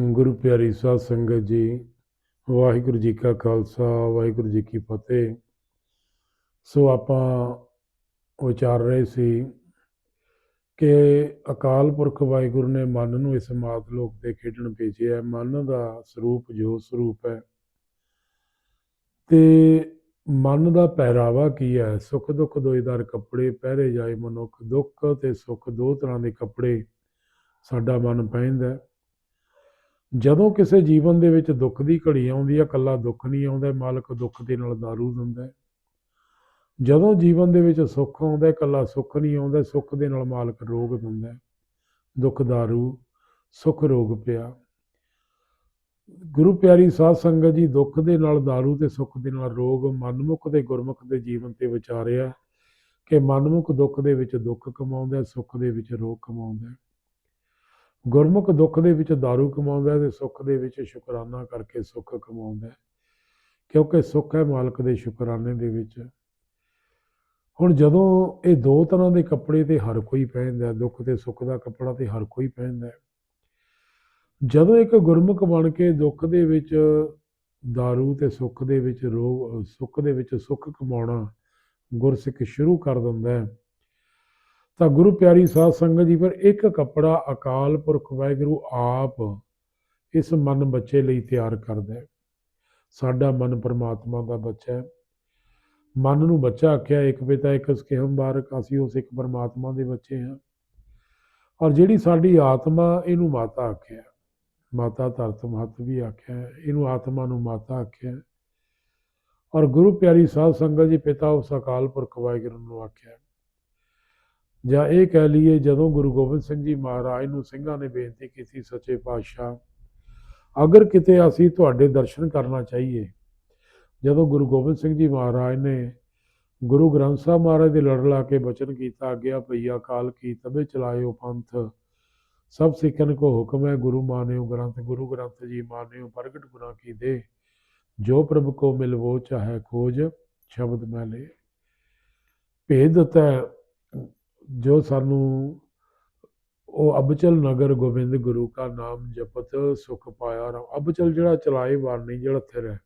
ਗੁਰੂ ਪਿਆਰੀ ਸਾਧ ਸੰਗਤ ਜੀ, ਵਾਹਿਗੁਰੂ ਜੀ ਕਾ ਖਾਲਸਾ, ਵਾਹਿਗੁਰੂ ਜੀ ਕੀ ਫਤਿਹ। ਸੋ ਆਪਾਂ ਵਿਚਾਰ ਰਹੇ ਸੀ ਕਿ ਅਕਾਲ ਪੁਰਖ ਵਾਹਿਗੁਰੂ ਨੇ ਮਨ ਨੂੰ ਇਸ ਮਾਤ ਲੋਕ ਤੇ ਖੇਡਣ ਭੇਜਿਆ ਮਨ ਦਾ ਸਰੂਪ ਜੋ ਸਰੂਪ ਹੈ। ਤੇ ਮਨ ਦਾ ਪਹਿਰਾਵਾ ਕੀ ਹੈ? ਸੁਖ ਦੁੱਖ ਦੋਇਦਾਰ ਕੱਪੜੇ ਪਹਿਰੇ ਜਾਏ ਮਨੁੱਖ ਦੁੱਖ ਤੇ ਸੁੱਖ ਦੋ ਤਰ੍ਹਾਂ ਦੇ ਕੱਪੜੇ ਸਾਡਾ ਮਨ ਪਹਿਨਦਾ ਜਦੋਂ ਕਿਸੇ ਜੀਵਨ ਦੇ ਵਿੱਚ ਦੁੱਖ ਦੀ ਘੜੀ ਆਉਂਦੀ ਹੈ ਕੱਲਾ ਦੁੱਖ ਨਹੀਂ ਆਉਂਦਾ, ਮਾਲਕ ਦੁੱਖ ਦੇ ਨਾਲ ਦਾਰੂ ਦਿੰਦਾ ਜਦੋਂ ਜੀਵਨ ਦੇ ਵਿੱਚ ਸੁੱਖ ਆਉਂਦਾ ਹੈ ਕੱਲਾ ਸੁੱਖ ਨਹੀਂ ਆਉਂਦਾ, ਸੁੱਖ ਦੇ ਨਾਲ ਮਾਲਕ ਰੋਗ ਦਿੰਦਾ ਦੁੱਖ ਦਾਰੂ, ਸੁੱਖ ਰੋਗ ਪਿਆ। ਗੁਰੂ ਪਿਆਰੀ ਸਾਧ ਸੰਗਤ ਜੀ, ਦੁੱਖ ਦੇ ਨਾਲ ਦਾਰੂ ਤੇ ਸੁੱਖ ਦੇ ਨਾਲ ਰੋਗ ਮਨਮੁਖ ਦੇ ਗੁਰਮੁਖ ਦੇ ਜੀਵਨ ਤੇ ਵਿਚਾਰਿਆ ਕਿ ਮਨਮੁਖ ਦੁੱਖ ਦੇ ਵਿੱਚ ਦੁੱਖ ਕਮਾਉਂਦਾ, ਸੁੱਖ ਦੇ ਵਿੱਚ ਰੋਗ ਕਮਾਉਂਦਾ ਗੁਰਮੁਖ ਦੁੱਖ ਦੇ ਵਿੱਚ दारू ਕਮਾਉਂਦਾ ਹੈ ਤੇ ਸੁੱਖ ਦੇ ਵਿੱਚ ਸ਼ੁਕਰਾਨਾ ਕਰਕੇ ਸੁੱਖ ਕਮਾਉਂਦਾ ਹੈ ਕਿਉਂਕਿ ਸੁੱਖ ਹੈ ਮਾਲਕ ਦੇ ਸ਼ੁਕਰਾਨੇ ਦੇ ਵਿੱਚ ਹੁਣ ਜਦੋਂ ਇਹ ਦੋ ਤਰ੍ਹਾਂ ਦੇ ਕੱਪੜੇ ਤੇ ਹਰ ਕੋਈ ਪਹਿਨਦਾ ਹੈ, ਦੁੱਖ ਤੇ ਸੁੱਖ ਦਾ ਕੱਪੜਾ ਤੇ ਹਰ ਕੋਈ ਪਹਿਨਦਾ ਹੈ ਜਦੋਂ ਇੱਕ ਗੁਰਮੁਖ ਬਣ ਕੇ ਦੁੱਖ ਦੇ ਵਿੱਚ दारू ਤੇ ਸੁੱਖ ਦੇ ਵਿੱਚ ਰੋਗ ਸੁੱਖ ਦੇ ਵਿੱਚ ਸੁੱਖ ਕਮਾਉਣਾ ਗੁਰਸਿੱਖ ਸ਼ੁਰੂ ਕਰ ਦਿੰਦਾ ਹੈ ਤਾਂ ਗੁਰੂ ਪਿਆਰੀ ਸਾਧ ਸੰਗਤ ਜੀ, ਪਰ ਇੱਕ ਕੱਪੜਾ ਅਕਾਲ ਪੁਰਖ ਵਾਹਿਗੁਰੂ ਆਪ ਇਸ ਮਨ ਬੱਚੇ ਲਈ ਤਿਆਰ ਕਰਦਾ ਹੈ। ਸਾਡਾ ਮਨ ਪਰਮਾਤਮਾ ਦਾ ਬੱਚਾ ਹੈ। ਮਨ ਨੂੰ ਬੱਚਾ ਆਖਿਆ, ਇੱਕ ਪਿਤਾ, ਇੱਕ ਸਕਿਹਮ ਬਾਰਕ ਅਸੀਂ ਉਸ ਇੱਕ ਪਰਮਾਤਮਾ ਦੇ ਬੱਚੇ ਹਾਂ। ਔਰ ਜਿਹੜੀ ਸਾਡੀ ਆਤਮਾ ਇਹਨੂੰ ਮਾਤਾ ਆਖਿਆ, ਮਾਤਾ ਧਰਤ ਮਹਤ ਵੀ ਆਖਿਆ, ਇਹਨੂੰ ਆਤਮਾ ਨੂੰ ਮਾਤਾ ਆਖਿਆ। ਔਰ ਗੁਰੂ ਪਿਆਰੀ ਸਾਧ ਸੰਗਤ ਜੀ, ਪਿਤਾ ਉਸ ਅਕਾਲ ਪੁਰਖ ਵਾਹਿਗੁਰੂ ਨੂੰ ਆਖਿਆ ਜਾਂ ਇਹ ਕਹਿ ਲਈਏ ਜਦੋਂ ਗੁਰੂ ਗੋਬਿੰਦ ਸਿੰਘ ਜੀ ਮਹਾਰਾਜ ਨੂੰ ਸਿੰਘਾਂ ਨੇ ਬੇਨਤੀ ਕੀਤੀ ਸੱਚੇ ਪਾਤਸ਼ਾਹ, ਅਗਰ ਕਿਤੇ ਅਸੀਂ ਤੁਹਾਡੇ ਦਰਸ਼ਨ ਕਰਨਾ ਚਾਹੀਏ, ਜਦੋਂ ਗੁਰੂ ਗੋਬਿੰਦ ਸਿੰਘ ਜੀ ਮਹਾਰਾਜ ਨੇ ਗੁਰੂ ਗ੍ਰੰਥ ਸਾਹਿਬ ਮਹਾਰਾਜ ਦੇ ਲੜ ਲਾ ਕੇ ਬਚਨ ਕੀਤਾ ਗਿਆ ਭਈਆ ਕਾਲ ਕੀ ਤਬੇ ਚਲਾਇਓ ਪੰਥ, ਸਭ ਸਿੱਖਣ ਕੋ ਹੁਕਮ ਹੈ, ਗੁਰੂ ਮਾਨਿਓ ਗ੍ਰੰਥ, ਗੁਰੂ ਗ੍ਰੰਥ ਜੀ ਮਾਨਿਓ, ਪ੍ਰਗਟ ਗੁਰਾਂ ਕੀ ਦੇ, ਜੋ ਪ੍ਰਭ ਕੋ ਮਿਲਵੋ ਚਾਹੇ ਖੋਜ, ਸ਼ਬਦ ਮੈਂ ਲੇ ਭੇਦ ਤੈ ਜੋ ਸਾਨੂੰ ਉਹ ਅਬਚਲ ਨਗਰ ਗੋਬਿੰਦ ਗੁਰੂ ਕਾ ਨਾਮ ਜਪਤ, ਸੁਖ ਪਾਇਆ ਰਾਮ। ਅਬਚਲ ਜਿਹੜਾ ਚਲਾਏ ਵਾਰ ਨਹੀਂ, ਜਿਹੜਾ ਥਿਰ ਹੈ,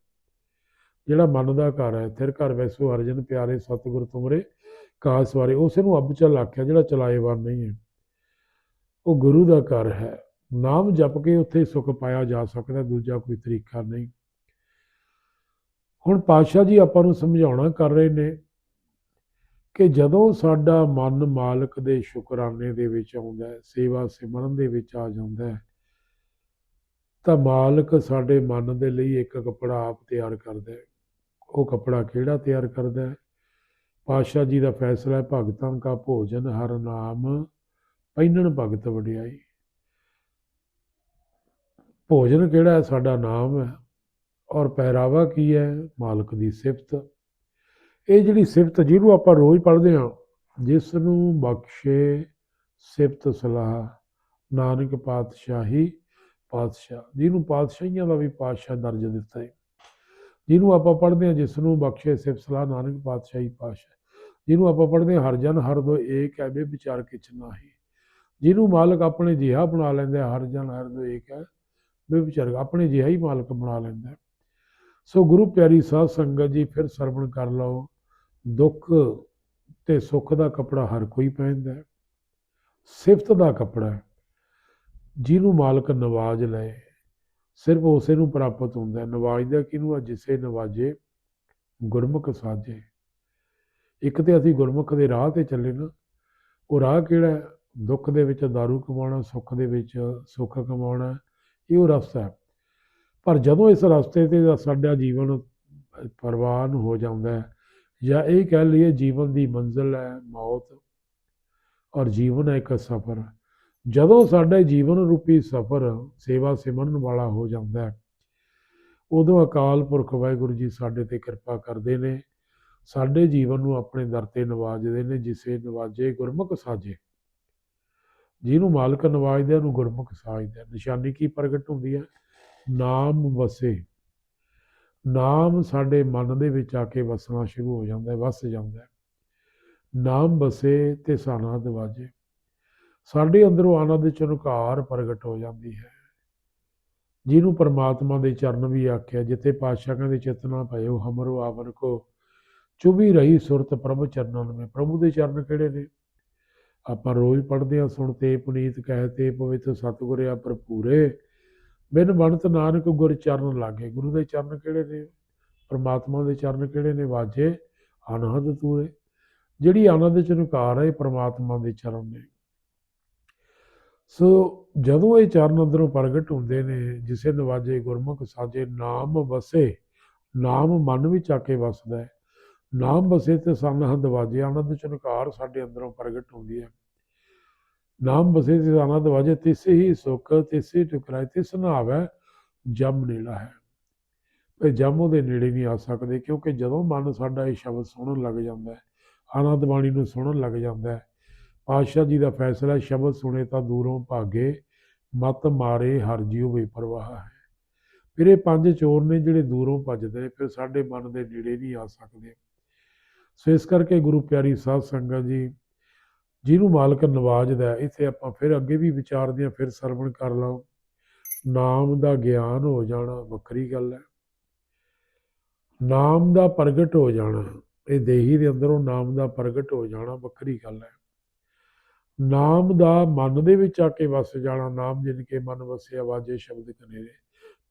ਜਿਹੜਾ ਮਨ ਦਾ ਘਰ ਹੈ, ਥਿਰ ਘਰ ਵੈਸੋ ਹਰਜਨ ਪਿਆਰੇ ਸਤਿਗੁਰ ਤੁਮਰੇ, ਕਾਸ ਵਾਰੇ। ਉਸੇ ਨੂੰ ਅਬਚਲ ਆਖਿਆ, ਜਿਹੜਾ ਚਲਾਏ ਵਾਰ ਨਹੀਂ ਹੈ। ਉਹ ਗੁਰੂ ਦਾ ਘਰ ਹੈ। ਨਾਮ ਜਪ ਕੇ ਉੱਥੇ ਸੁਖ ਪਾਇਆ ਜਾ ਸਕਦਾ, ਦੂਜਾ ਕੋਈ ਤਰੀਕਾ ਨਹੀਂ। ਹੁਣ ਪਾਤਸ਼ਾਹ ਜੀ ਆਪਾਂ ਨੂੰ ਸਮਝਾਉਣਾ ਕਰ ਰਹੇ ਨੇ ਕਿ ਜਦੋਂ ਸਾਡਾ ਮਨ ਮਾਲਕ ਦੇ ਸ਼ੁਕਰਾਨੇ ਦੇ ਵਿੱਚ ਆਉਂਦਾ ਹੈ, ਸੇਵਾ ਸਿਮਰਨ ਦੇ ਵਿੱਚ ਆ ਜਾਂਦਾ ਹੈ, ਤਾਂ ਮਾਲਕ ਸਾਡੇ ਮਨ ਦੇ ਲਈ ਇੱਕ ਕੱਪੜਾ ਆਪ ਤਿਆਰ ਕਰਦਾ ਹੈ। ਉਹ ਕੱਪੜਾ ਕਿਹੜਾ ਤਿਆਰ ਕਰਦਾ ਹੈ? ਪਾਤਸ਼ਾਹ ਜੀ ਦਾ ਫੈਸਲਾ ਹੈ, ਭਗਤਾਂ ਕਾ ਭੋਜਨ ਹਰ ਨਾਮ ਪਹਿਨਣ ਭਗਤ ਵਡਿਆਈ। ਭੋਜਨ ਕਿਹੜਾ ਹੈ? ਸਾਡਾ ਨਾਮ ਹੈ ਔਰ ਪਹਿਰਾਵਾ ਕੀ ਹੈ? ਮਾਲਕ ਦੀ ਸਿਫਤ। ਇਹ ਜਿਹੜੀ ਸਿਫਤ ਜਿਹਨੂੰ ਆਪਾਂ ਰੋਜ਼ ਪੜ੍ਹਦੇ ਹਾਂ ਜਿਸ ਨੂੰ ਬਖਸ਼ੇ ਸਿਫਤ ਸਲਾਹ, ਨਾਨਕ ਪਾਤਸ਼ਾਹੀ ਪਾਤਸ਼ਾਹ, ਜਿਹਨੂੰ ਪਾਤਸ਼ਾਹੀਆਂ ਦਾ ਵੀ ਪਾਤਸ਼ਾਹ ਦਰਜਾ ਦਿੱਤਾ ਹੈ। ਜਿਹਨੂੰ ਆਪਾਂ ਪੜ੍ਹਦੇ ਹਾਂ ਜਿਸ ਨੂੰ ਬਖਸ਼ੇ ਸਿਫਤ ਸਲਾਹ, ਨਾਨਕ ਪਾਤਸ਼ਾਹੀ ਪਾਤਸ਼ਾਹ, ਜਿਹਨੂੰ ਆਪਾਂ ਪੜ੍ਹਦੇ ਹਾਂ, ਹਰ ਜਨ ਹਰ ਦੋ ਏਕ ਹੈ ਬੇ ਵਿਚਾਰ ਕਿਛ ਨਾਹੀ। ਜਿਹਨੂੰ ਮਾਲਕ ਆਪਣੇ ਜਿਹਾ ਬਣਾ ਲੈਂਦਾ ਹਰ ਜਨ ਹਰ ਦੋ ਏਕ ਹੈ ਬੇ ਵਿਚਾਰ ਆਪਣੇ ਜਿਹਾ ਹੀ ਮਾਲਕ ਬਣਾ ਲੈਂਦਾ ਸੋ ਗੁਰੂ ਪਿਆਰੀ ਸਾਧ ਸੰਗਤ ਜੀ, ਫਿਰ ਸਰਵਣ ਕਰ ਲਓ। ਦੁੱਖ ਤੇ ਸੁੱਖ ਦਾ ਕੱਪੜਾ ਹਰ ਕੋਈ ਪਹਿਨਦਾ ਹੈ। ਸਿਫਤ ਦਾ ਕੱਪੜਾ ਜਿਹਨੂੰ ਮਾਲਕ ਨਵਾਜ ਲਏ, ਸਿਰਫ ਉਸੇ ਨੂੰ ਪ੍ਰਾਪਤ ਹੁੰਦਾ ਹੈ। ਨਵਾਜਦਾ ਕਿਹਨੂੰ ਆ? ਜਿਸੇ ਨਵਾਜੇ ਗੁਰਮੁਖ ਸਾਜੇ। ਇੱਕ ਤੇ ਅਸੀਂ ਗੁਰਮੁਖ ਦੇ ਰਾਹ ਤੇ ਚੱਲੇ ਨਾ, ਉਹ ਰਾਹ ਕਿਹੜਾ ਦੁੱਖ ਦੇ ਵਿੱਚ ਦਾਰੂ ਕਮਾਉਣਾ, ਸੁੱਖ ਦੇ ਵਿੱਚ ਸੁੱਖ ਕਮਾਉਣਾ, ਇਹ ਉਹ ਰਸਤਾ ਹੈ। ਪਰ ਜਦੋਂ ਇਸ ਰਸਤੇ ਤੇ ਸਾਡਾ ਜੀਵਨ ਪ੍ਰਵਾਨ ਹੋ ਜਾਂਦਾ ਹੈ ਜਾਂ ਇਹ ਕਹਿ ਲਈਏ ਜੀਵਨ ਦੀ ਮੰਜ਼ਿਲ ਹੈ ਮੌਤ ਔਰ ਜੀਵਨ ਹੈ ਇੱਕ ਸਫ਼ਰ। ਜਦੋਂ ਸਾਡੇ ਜੀਵਨ ਰੂਪੀ ਸਫ਼ਰ ਸੇਵਾ ਸਿਮਰਨ ਵਾਲਾ ਹੋ ਜਾਂਦਾ ਹੈ, ਉਦੋਂ ਅਕਾਲ ਪੁਰਖ ਵਾਹਿਗੁਰੂ ਜੀ ਸਾਡੇ ਤੇ ਕਿਰਪਾ ਕਰਦੇ ਨੇ, ਸਾਡੇ ਜੀਵਨ ਨੂੰ ਆਪਣੇ ਦਰ ਤੇ ਨਵਾਜਦੇ ਨੇ, ਜਿਸੇ ਨਵਾਜੇ ਗੁਰਮੁਖ ਸਾਜੇ। ਜਿਹਨੂੰ ਮਾਲਕ ਨਵਾਜਦਾ ਉਹਨੂੰ ਗੁਰਮੁਖ ਸਾਜਦੇ ਨਿਸ਼ਾਨੀ ਕੀ ਪ੍ਰਗਟ ਹੁੰਦੀ ਹੈ? ਨਾਮ ਵਸੇ। ਨਾਮ ਸਾਡੇ ਮਨ ਦੇ ਵਿੱਚ ਆ ਕੇ ਵਸਣਾ ਸ਼ੁਰੂ ਹੋ ਜਾਂਦਾ ਹੈ, ਵਸ ਜਾਂਦਾ ਹੈ। ਨਾਮ ਵਸੇ ਤੇ ਸਾਨਾ ਦਵਾਜੇ। ਸਾਡੇ ਅੰਦਰੋਂ ਆਨੰਦ ਚਨਕਾਰ ਪ੍ਰਗਟ ਹੋ ਜਾਂਦੀ ਹੈ। ਜਿਹਨੂੰ ਪਰਮਾਤਮਾ ਦੇ ਚਰਨ ਵੀ ਆਖਿਆ, ਜਿੱਥੇ ਪਾਤਸ਼ਾਹ ਕਹਿੰਦੇ ਚੇਤਨਾ ਭਇਓ ਹਮਰੋ ਆਵਰ ਕੋ ਚੁਭੀ ਰਹੀ ਸੁਰਤ ਪ੍ਰਭ ਚਰਨਾਂ में ਪ੍ਰਭੂ ਦੇ ਚਰਨ ਕਿਹੜੇ ਨੇ? ਆਪਾਂ ਰੋਜ਼ ਪੜ੍ਹਦੇ ਆ ਸੁਣਤੇ ਪੁਨੀਤ ਕਹਤੇ ਪਵਿੱਤ ਸਤਿਗੁਰ ਆ ਭਰਪੂਰੇ। ਬਿਨ ਬਣਤ ਨਾਨਕ ਗੁਰ ਚਰਨ ਲਾਗੇ। ਗੁਰੂ ਦੇ ਚਰਨ ਕਿਹੜੇ ਨੇ? ਪਰਮਾਤਮਾ ਦੇ ਚਰਨ ਕਿਹੜੇ ਨੇ? ਵਾਜੇ ਅਨਹਦ ਤੂਰੇ। ਜਿਹੜੀ ਆਨੰਦ ਚ ਨਕਾਰ ਹੈ, ਇਹ ਪਰਮਾਤਮਾ ਦੇ ਚਰਨ ਨੇ। ਸੋ ਜਦੋਂ ਇਹ ਚਰਨ ਅੰਦਰੋਂ ਪ੍ਰਗਟ ਹੁੰਦੇ ਨੇ, ਜਿਸੇ ਨਵਾਜੇ ਗੁਰਮੁਖ, ਸਾਜੇ ਨਾਮ ਵਸੇ। ਨਾਮ ਮਨ ਵਿੱਚ ਆ ਕੇ ਵਸਦਾ ਹੈ। ਨਾਮ ਵਸੇ ਤੇ ਸਨਹਦ ਵਾਜੇ। ਆਨੰਦ ਚ ਨਕਾਰ ਸਾਡੇ ਅੰਦਰੋਂ ਪ੍ਰਗਟ ਹੁੰਦੀ ਹੈ। ਨਾਮ ਵਸੇ ਤੇ ਆਨੰਦ ਵਾਜੇ, ਤਿਸੇ ਹੀ ਸੁਖ, ਤਿਸੇ ਟੁਕਰਾਏ ਤਿਸ ਨਾਵੈ, ਜਮ ਨੇੜਾ ਹੈ। ਤੇ ਜਮ ਉਹਦੇ ਨੇੜੇ ਨਹੀਂ ਆ ਸਕਦੇ, ਕਿਉਂਕਿ ਜਦੋਂ ਮਨ ਸਾਡਾ ਇਹ ਸ਼ਬਦ ਸੁਣਨ ਲੱਗ ਜਾਂਦਾ ਹੈ, ਆਨੰਦ ਬਾਣੀ ਨੂੰ ਸੁਣਨ ਲੱਗ ਜਾਂਦਾ ਹੈ, ਪਾਤਸ਼ਾਹ ਜੀ ਦਾ ਫੈਸਲਾ ਸ਼ਬਦ ਸੁਣੇ ਤਾਂ ਦੂਰੋਂ ਭਾਗੇ, ਮਤ ਮਾਰੇ, ਹਰ ਜੀਉ ਬੇਪਰਵਾਹ ਹੈ। ਫਿਰ ਇਹ ਪੰਜ ਚੋਰ ਨੇ ਜਿਹੜੇ ਦੂਰੋਂ ਭੱਜਦੇ ਫਿਰ ਸਾਡੇ ਮਨ ਦੇ ਨੇੜੇ ਨਹੀਂ ਆ ਸਕਦੇ। ਸੋ ਇਸ ਕਰਕੇ ਗੁਰੂ ਪਿਆਰੀ ਸਾਧ ਸੰਗਤ ਜੀ ਜਿਹਨੂੰ ਮਾਲਕ ਨਵਾਜਦਾ ਹੈ, ਇੱਥੇ ਆਪਾਂ ਫਿਰ ਅੱਗੇ ਵੀ ਵਿਚਾਰਦੇ ਹਾਂ ਫਿਰ ਸਰਵਣ ਕਰ ਲਓ ਨਾਮ ਦਾ ਗਿਆਨ ਹੋ ਜਾਣਾ ਵੱਖਰੀ ਗੱਲ ਹੈ। ਨਾਮ ਦਾ ਪ੍ਰਗਟ ਹੋ ਜਾਣਾ ਇਹ ਦੇਹੀ ਦੇ ਅੰਦਰੋਂ ਨਾਮ ਦਾ ਪ੍ਰਗਟ ਹੋ ਜਾਣਾ ਵੱਖਰੀ ਗੱਲ ਹੈ। ਨਾਮ ਦਾ ਮਨ ਦੇ ਵਿੱਚ ਆ ਕੇ ਵਸ ਜਾਣਾ ਨਾਮ ਜਿਨ ਕੇ ਮਨ ਵਸਿਆ ਆਵਾਜੇ ਸ਼ਬਦ ਕਨੇਰੇ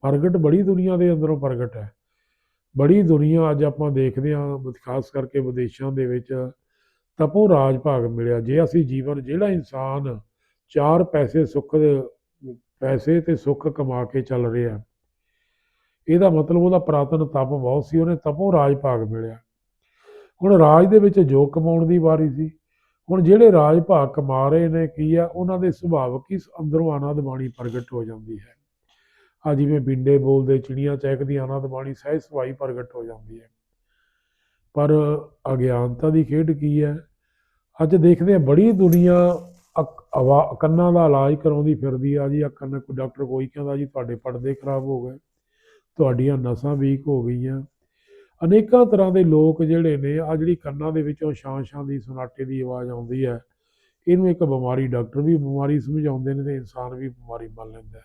ਪ੍ਰਗਟ ਬੜੀ ਦੁਨੀਆ ਦੇ ਅੰਦਰੋਂ ਪ੍ਰਗਟ ਹੈ। ਬੜੀ ਦੁਨੀਆ ਅੱਜ ਆਪਾਂ ਦੇਖਦੇ ਹਾਂ ਖਾਸ ਕਰਕੇ ਵਿਦੇਸ਼ਾਂ ਦੇ ਵਿੱਚ ਤਪੋ ਰਾਜ ਭਾਗ ਮਿਲਿਆ। ਜੇ ਅਸੀਂ ਜੀਵਨ, ਜਿਹੜਾ ਇਨਸਾਨ ਚਾਰ ਪੈਸੇ ਸੁੱਖ ਦੇ, ਪੈਸੇ ਤੇ ਸੁੱਖ ਕਮਾ ਕੇ ਚੱਲ ਰਿਹਾ, ਇਹਦਾ ਮਤਲਬ ਉਹਦਾ ਪ੍ਰਾਤਨ ਤਪ ਬਹੁਤ ਸੀ, ਉਹਨੇ ਤਪੋ ਰਾਜ ਭਾਗ ਮਿਲਿਆ। ਹੁਣ ਰਾਜ ਦੇ ਵਿੱਚ ਜੋ ਕਮਾਉਣ ਦੀ ਵਾਰੀ ਸੀ, ਹੁਣ ਜਿਹੜੇ ਰਾਜ ਭਾਗ ਕਮਾ ਰਹੇ ਨੇ, ਕੀ ਆ, ਉਹਨਾਂ ਦੇ ਸੁਭਾਵਕ ਹੀ ਅੰਦਰੋਂ ਆਨੰਦ ਬਾਣੀ ਪ੍ਰਗਟ ਹੋ ਜਾਂਦੀ ਹੈ। ਆ ਜਿਵੇਂ ਬਿੰਡੇ ਬੋਲਦੇ, ਚਿੜੀਆਂ ਚਹਿਕਦੀ ਆਨੰਦ ਬਾਣੀ ਸਹਿਜ ਸੁਭਾਈ ਪ੍ਰਗਟ ਹੋ ਜਾਂਦੀ ਹੈ। ਪਰ ਅਗਿਆਨਤਾ ਦੀ ਖੇਡ ਕੀ ਹੈ? ਅੱਜ ਦੇਖਦੇ ਆ ਬੜੀ ਦੁਨੀਆ ਅੱਖ- ਆਵਾ- ਕੰਨਾਂ ਦਾ ਇਲਾਜ ਕਰਾਉਂਦੀ ਫਿਰਦੀ ਆ ਜੀ ਆ ਕੰਨ ਕੋਈ ਡਾਕਟਰ ਕੋਈ ਕਹਿੰਦਾ ਜੀ, ਤੁਹਾਡੇ ਪਰਦੇ ਖਰਾਬ ਹੋ ਗਏ, ਤੁਹਾਡੀਆਂ ਨਸਾਂ ਵੀਕ ਹੋ ਗਈਆਂ। ਅਨੇਕਾਂ ਤਰ੍ਹਾਂ ਦੇ ਲੋਕ ਜਿਹੜੇ ਨੇ, ਆ ਜਿਹੜੀ ਕੰਨਾਂ ਦੇ ਵਿੱਚੋਂ ਛਾਂ ਛਾਂ ਦੀ, ਸੁਨਾਟੇ ਦੀ ਆਵਾਜ਼ ਆਉਂਦੀ ਹੈ, ਇਹਨੂੰ ਇੱਕ ਬਿਮਾਰੀ ਡਾਕਟਰ ਵੀ ਬਿਮਾਰੀ ਸਮਝਾਉਂਦੇ ਨੇ ਤੇ ਇਨਸਾਨ ਵੀ ਬਿਮਾਰੀ ਮੰਨ ਲੈਂਦਾ ਹੈ।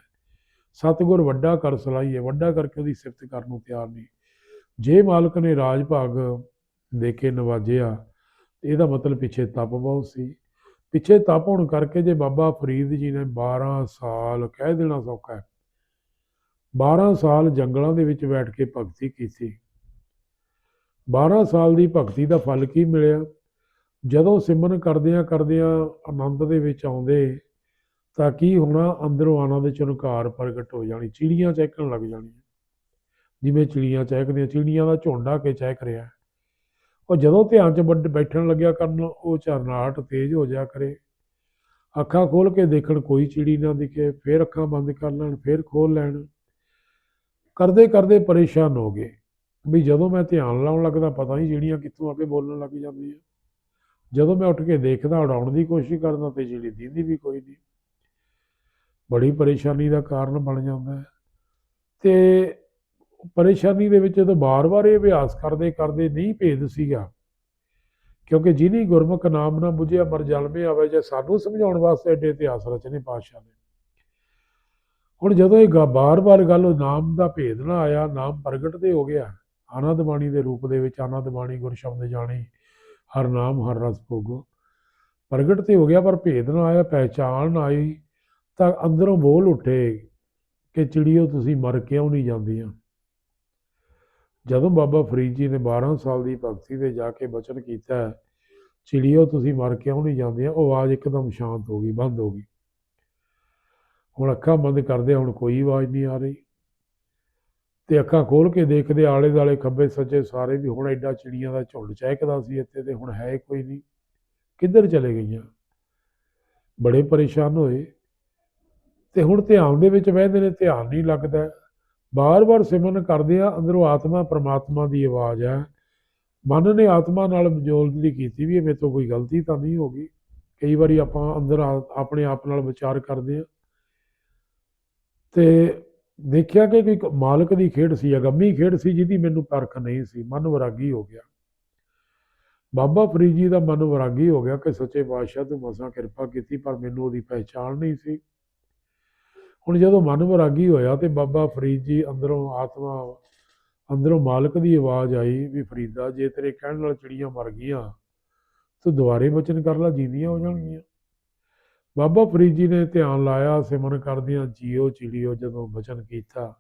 ਸਤਿਗੁਰ ਵੱਡਾ ਕਰ ਸਲਾਈ ਵੱਡਾ ਕਰਕੇ ਉਹਦੀ ਸਿਫਤ ਕਰਨ ਨੂੰ ਤਿਆਰ ਨਹੀਂ। ਜੇ ਮਾਲਕ ਨੇ ਰਾਜ ਭਾਗ ਦੇ ਕੇ ਨਵਾਜਿਆ ਇਹਦਾ ਮਤਲਬ ਪਿੱਛੇ ਤਪ ਬਹੁਤ ਸੀ। ਪਿੱਛੇ ਤਪ ਹੋਣ ਕਰਕੇ ਜੇ ਬਾਬਾ ਫਰੀਦ ਜੀ ਨੇ 12 ਸਾਲ ਕਹਿ ਦੇਣਾ ਸੌਖਾ ਹੈ। 12 ਸਾਲ ਜੰਗਲਾਂ ਦੇ ਵਿੱਚ ਬੈਠ ਕੇ ਭਗਤੀ ਕੀਤੀ। 12 ਸਾਲ ਦੀ ਭਗਤੀ ਦਾ ਫਲ ਕੀ ਮਿਲਿਆ? ਜਦੋਂ ਸਿਮਰਨ ਕਰਦਿਆਂ ਕਰਦਿਆਂ ਆਨੰਦ ਦੇ ਵਿੱਚ ਆਉਂਦੇ, ਤਾਂ ਕੀ ਹੋਣਾ? ਅੰਦਰੋਂ ਆਣਾ ਦੇ ਚਨਕਾਰ ਪ੍ਰਗਟ ਹੋ ਜਾਣੀ, ਚਿੜੀਆਂ ਚਹਿਕਣ ਲੱਗ ਜਾਣੀਆਂ। ਜਿਵੇਂ ਚਿੜੀਆਂ ਚਹਿਕਦੀਆਂ, ਚਿੜੀਆਂ ਦਾ ਝੁੰਡ ਕੇ ਚਹਿਕ ਰਿਹਾ। ਉਹ ਜਦੋਂ ਧਿਆਨ 'ਚ ਬੈਠਣ ਲੱਗਿਆ ਕਰਨ, ਉਹ ਝਰਨਾਹਟ ਤੇਜ਼ ਹੋ ਜਾ ਕਰੇ। ਅੱਖਾਂ ਖੋਲ ਕੇ ਦੇਖਣ ਕੋਈ ਚਿੜੀ ਨਾ ਦਿਖੇ, ਫਿਰ ਅੱਖਾਂ ਬੰਦ ਕਰ ਲੈਣ, ਫਿਰ ਖੋਲ ਲੈਣ। ਕਰਦੇ ਕਰਦੇ ਪਰੇਸ਼ਾਨ ਹੋ ਗਏ। ਵੀ ਜਦੋਂ ਮੈਂ ਧਿਆਨ ਲਾਉਣ ਲੱਗਦਾ, ਪਤਾ ਨਹੀਂ ਜਿਹੜੀਆਂ ਕਿੱਥੋਂ ਆ ਕੇ ਬੋਲਣ ਲੱਗ ਜਾਂਦੀਆਂ। ਜਦੋਂ ਮੈਂ ਉੱਠ ਕੇ ਦੇਖਦਾ, ਉਡਾਉਣ ਦੀ ਕੋਸ਼ਿਸ਼ ਕਰਦਾ, ਤੇ ਜਿਹੜੀ ਦੀਦੀ ਵੀ ਕੋਈ ਨਹੀਂ। ਬੜੀ ਪਰੇਸ਼ਾਨੀ ਦਾ ਕਾਰਨ ਬਣ ਜਾਂਦਾ ਹੈ। ਤੇ ਪਰੇਸ਼ਾਨੀ ਦੇ ਵਿੱਚ ਜਦੋਂ ਬਾਰ-ਬਾਰ ਇਹ ਅਭਿਆਸ ਕਰਦੇ ਕਰਦੇ ਨਹੀਂ ਭੇਦ ਸੀਗਾ, ਕਿਉਂਕਿ ਜਿਹਨੇ ਗੁਰਮੁਖ ਨਾਮ ਨਾ ਬੁਝਿਆ, ਮਰ ਜਲਮੇ ਆਵੇ, ਜੇ ਸਾਨੂੰ ਸਮਝਾਉਣ ਵਾਸਤੇ ਐਡੇ ਇਤਿਹਾਸ ਰਚਨੇ ਪਾਤਸ਼ਾਹ ਨੇ। ਹੁਣ ਜਦੋਂ ਇਹ ਬਾਰ-ਬਾਰ ਗੱਲ ਉਹ ਨਾਮ ਦਾ ਭੇਦ ਨਾ ਆਇਆ, ਨਾਮ ਪ੍ਰਗਟ ਤੇ ਹੋ ਗਿਆ ਆਨੰਦ ਬਾਣੀ ਦੇ ਰੂਪ ਦੇ ਵਿੱਚ ਆਨੰਦ ਬਾਣੀ ਗੁਰ ਸ਼ਬਦ ਜਾਣੀ, ਹਰ ਨਾਮ, ਹਰ ਰਸ ਭੋਗੋ। ਪ੍ਰਗਟ ਤੇ ਹੋ ਗਿਆ, ਪਰ ਭੇਦ ਨਾ ਆਇਆ, ਪਹਿਚਾਣ ਨਾ ਆਈ, ਤਾਂ ਅੰਦਰੋਂ ਬੋਲ ਉੱਠੇ ਕਿ ਚਿੜੀਓ ਤੁਸੀਂ ਮਰ ਕਿਉਂ ਨਹੀਂ ਜਾਂਦੀਆਂ? ਜਦੋਂ ਬਾਬਾ ਫਰੀਦ ਜੀ ਨੇ 12 ਸਾਲ ਦੀ ਭਗਤੀ ਤੇ ਜਾ ਕੇ ਬਚਨ ਕੀਤਾ ਹੈ, ਚਿੜੀਓ ਤੁਸੀਂ ਮਰ ਕਿਉਂ ਨਹੀਂ ਜਾਂਦੀਆਂ? ਉਹ ਆਵਾਜ਼ ਇੱਕਦਮ ਸ਼ਾਂਤ ਹੋ ਗਈ ਬੰਦ ਹੋ ਗਈ। ਹੁਣ ਅੱਖਾਂ ਬੰਦ ਕਰਦੇ ਹੁਣ ਕੋਈ ਆਵਾਜ਼ ਨਹੀਂ ਆ ਰਹੀ। ਤੇ ਅੱਖਾਂ ਖੋਲ ਕੇ ਦੇਖਦੇ ਆਲੇ ਦਾਲੇ ਖੱਬੇ ਸੱਜੇ ਸਾਰੇ ਵੀ ਹੁਣ ਐਡਾ ਚਿੜੀਆਂ ਦਾ ਝੁੰਡ ਚਹਿਕਦਾ ਸੀ ਇੱਥੇ ਤੇ ਹੁਣ ਹੈ ਕੋਈ ਨਹੀਂ। ਕਿੱਧਰ ਚਲੇ ਗਈਆਂ? ਬੜੇ ਪਰੇਸ਼ਾਨ ਹੋਏ। ਤੇ ਹੁਣ ਧਿਆਨ ਦੇ ਵਿੱਚ ਬਹਿੰਦੇ ਨੇ ਧਿਆਨ ਨਹੀਂ ਲੱਗਦਾ। ਬਾਰ-ਬਾਰ ਸਿਮਰਨ ਕਰਦੇ ਆ, ਅੰਦਰੋਂ ਆਤਮਾ ਪ੍ਰਮਾਤਮਾ ਦੀ ਆਵਾਜ਼ ਹੈ ਮਨ ਨੇ ਆਤਮਾ ਨਾਲ ਮਜੋਲਦੀ ਕੀਤੀ ਵੀ ਇਹ ਮੇਰੇ ਤੋਂ ਕੋਈ ਗਲਤੀ ਤਾਂ ਨਹੀਂ ਹੋ ਗਈ। ਕਈ ਵਾਰੀ ਆਪਾਂ ਅੰਦਰ ਆਪਣੇ ਆਪ ਨਾਲ ਵਿਚਾਰ ਕਰਦੇ ਆ। ਤੇ ਦੇਖਿਆ ਕਿ ਕੋਈ ਮਾਲਕ ਦੀ ਖੇਡ ਸੀ, ਅਗੰਮੀ ਖੇਡ ਸੀ, ਜਿਹਦੀ ਮੈਨੂੰ ਪਰਖ ਨਹੀਂ ਸੀ। ਮਨ ਵਿਰਾਗੀ ਹੋ ਗਿਆ। ਬਾਬਾ ਫਰੀਦ ਜੀ ਦਾ ਮਨ ਵਿਰਾਗੀ ਹੋ ਗਿਆ ਕਿ ਸੱਚੇ ਬਾਦਸ਼ਾਹ ਤੂੰ ਮਸਾਂ ਕਿਰਪਾ ਕੀਤੀ, ਪਰ ਮੈਨੂੰ ਉਹਦੀ ਪਹਿਚਾਣ ਨਹੀਂ ਸੀ। ਹੁਣ ਜਦੋਂ ਮਨ ਵਿਰਾਗੀ ਹੋਇਆ ਤੇ ਬਾਬਾ ਫਰੀਦ ਜੀ ਅੰਦਰੋਂ ਆਤਮਾ, ਅੰਦਰੋਂ ਮਾਲਕ ਦੀ ਆਵਾਜ਼ ਆਈ ਵੀ ਫਰੀਦਾ ਜੇ ਤੇਰੇ ਕਹਿਣ ਨਾਲ ਚਿੜੀਆਂ ਮਰ ਗਈਆਂ, ਤੂੰ ਦੁਬਾਰੇ ਬਚਨ ਕਰ ਲੈ, ਜੀਂਦੀਆਂ ਹੋ ਜਾਣਗੀਆਂ। ਬਾਬਾ ਫਰੀਦ ਜੀ ਨੇ ਧਿਆਨ ਲਾਇਆ, ਸਿਮਰਨ ਕਰਦਿਆਂ ਜੀਓ ਚਿੜੀਓ ਜਦੋਂ ਬਚਨ ਕੀਤਾ,